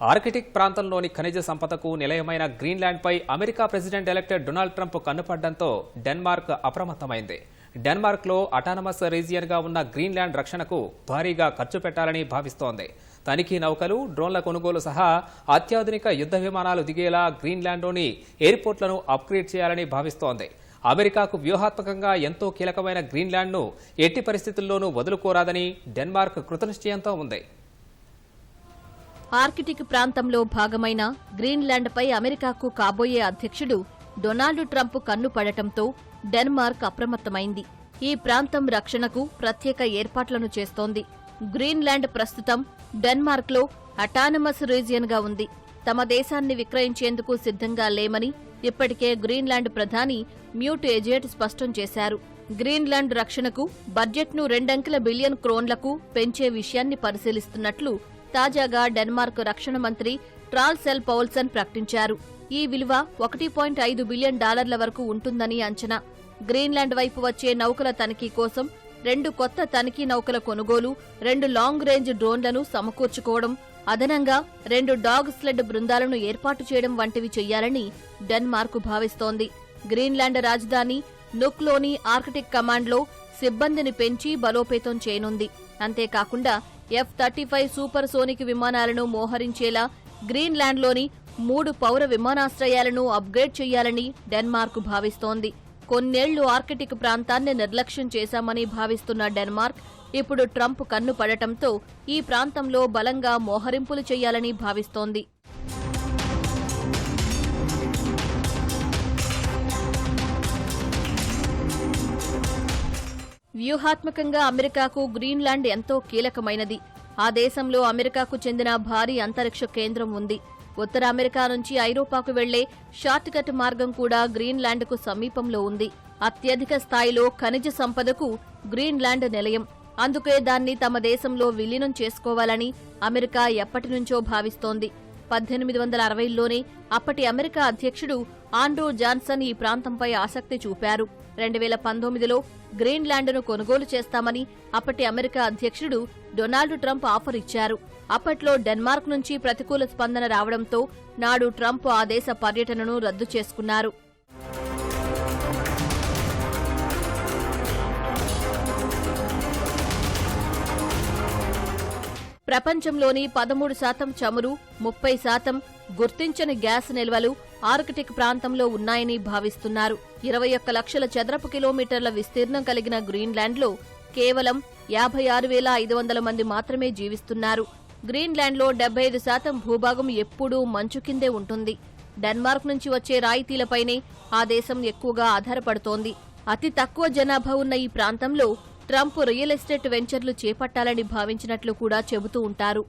Arctic ప్రాంతంలోని ఖనిజ సంపదకు నిలయమైన గ్రీన్లాండ్పై America president elected Donald Trump కన్నుపడ్డంతో Denmark అప్రమత్తమైంది. డెన్మార్క్లో అటానమస్ రీజియన్గా ఉన్న గ్రీన్లాండ్ రక్షణకు భారీగా ఖర్చు పెట్టాలని భావిస్తోంది. తనిఖీ నౌకలు డ్రోన్ల కొనుగోలు సహా అత్యాధునిక యుద్ధ విమానాలు దిగేలా గ్రీన్లాండ్లోని ఎయిర్పోర్ట్లను అప్గ్రేడ్ చేయాలని భావిస్తోంది. అమెరికాకు వ్యూహాత్మకంగా ఎంతో కీలకమైన గ్రీన్లాండ్ను ఎట్టి పరిస్థితుల్లోనూ వదులుకోరాదని డెన్మార్క్ కృతనిశ్చయంతో ఉంది. ఆర్కిటిక్ ప్రాంతంలో భాగమైన గ్రీన్లాండ్పై అమెరికాకు కాబోయే అధ్యక్షుడు డొనాల్డ్ ట్రంప్ కన్ను పడటంతో డెన్మార్క్ అప్రమత్తమైంది. ఈ ప్రాంతం రక్షణకు ప్రత్యేక ఏర్పాట్లను చేస్తోంది. గ్రీన్లాండ్ ప్రస్తుతం డెన్మార్క్లో అటానమస్ రీజియన్గా ఉంది. తమ దేశాన్ని విక్రయించేందుకు సిద్ధంగా లేమని ఇప్పటికే గ్రీన్లాండ్ ప్రధాని మ్యూట్ ఎజేట్ స్పష్టం చేశారు. గ్రీన్లాండ్ రక్షణకు బడ్జెట్ను రెండంకెల బిలియన్ క్రోన్లకు పెంచే విషయాన్ని పరిశీలిస్తున్నట్లు తాజాగా డెన్మార్క్ రక్షణ మంత్రి ట్రాల్సెల్ పౌల్సన్ ప్రకటించారు. ఈ విలువ ఒకటి పాయింట్ ఐదు బిలియన్ డాలర్ల వరకు ఉంటుందని అంచనా. గ్రీన్లాండ్ వైపు వచ్చే నౌకల తనిఖీ కోసం రెండు కొత్త తనిఖీ నౌకల కొనుగోలు రెండు లాంగ్ రేంజ్ డ్రోన్లను సమకూర్చుకోవడం అదనంగా రెండు డాగ్ స్లెడ్ బృందాలను ఏర్పాటు చేయడం వంటివి చెయ్యాలని డెన్మార్క్ భావిస్తోంది. గ్రీన్లాండ్ రాజధాని నుక్లోని ఆర్కిటిక్ కమాండ్లో సిబ్బందిని పెంచి బలోపేతం చేయనుంది. అంతేకాకుండా F thirty five supersonic విమానాలను మోహరించేలా గ్రీన్లాండ్లోని మూడు పౌర విమానాశ్రయాలను అప్గ్రేడ్ చేయాలని డెన్మార్క్ భావిస్తోంది. కొన్నేళ్ళు ఆర్కిటిక్ ప్రాంతాన్ని నిర్లక్ష్యం చేశామని భావిస్తున్న డెన్మార్క్ ఇప్పుడు ట్రంప్ కన్ను పడటంతో ఈ ప్రాంతంలో బలంగా మోహరింపులు చేయాలని భావిస్తోంది. వ్యూహాత్మకంగా అమెరికాకు గ్రీన్లాండ్ ఎంతో కీలకమైనది. ఆ దేశంలో అమెరికాకు చెందిన భారీ అంతరిక్ష కేంద్రం ఉంది. ఉత్తర అమెరికా నుంచి ఐరోపాకు వెళ్ళే షార్ట్కట్ మార్గం కూడా గ్రీన్లాండ్కు సమీపంలో ఉంది. అత్యధిక స్థాయిలో ఖనిజ సంపదకు గ్రీన్లాండ్ నిలయం. అందుకే దాన్ని తమ దేశంలో విలీనం చేసుకోవాలని అమెరికా ఎప్పటినుంచో భావిస్తోంది. పద్దెనిమిది వందల అరవైలోనే అప్పటి అమెరికా అధ్యక్షుడు ఆండ్రూ జాన్సన్ ఈ ప్రాంతంపై ఆసక్తి చూపారు. రెండు వేల పంతొమ్మిదిలో గ్రీన్లాండ్ను కొనుగోలు చేస్తామని అప్పటి అమెరికా అధ్యక్షుడు డొనాల్డ్ ట్రంప్ ఆఫర్ ఇచ్చారు. అప్పట్లో డెన్మార్క్ నుంచి ప్రతికూల స్పందన రావడంతో నాడు ట్రంప్ ఆ దేశ పర్యటనను రద్దు చేసుకున్నారు. ప్రపంచంలోని పదమూడు శాతం చమురు ముప్పై శాతం గుర్తించని గ్యాస్ నిల్వలు ఆర్కిటిక్ ప్రాంతంలో ఉన్నాయని భావిస్తున్నారు. ఇరవై ఒక్క లక్షల చదరపు కిలోమీటర్ల విస్తీర్ణం కలిగిన గ్రీన్లాండ్లో కేవలం యాభై ఆరు వేల ఐదు వందల మంది మాత్రమే జీవిస్తున్నారు. గ్రీన్లాండ్లో డెబ్బై ఐదు శాతం భూభాగం ఎప్పుడూ మంచు కిందే ఉంటుంది. డెన్మార్క్ నుంచి వచ్చే రాయితీలపైనే ఆ దేశం ఎక్కువగా ఆధారపడుతోంది. అతి తక్కువ జనాభా ఉన్న ఈ ప్రాంతంలో ట్రంప్ రియల్ ఎస్టేట్ వెంచర్లు చేపట్టాలని భావించినట్లు కూడా చెబుతూ ఉంటారు.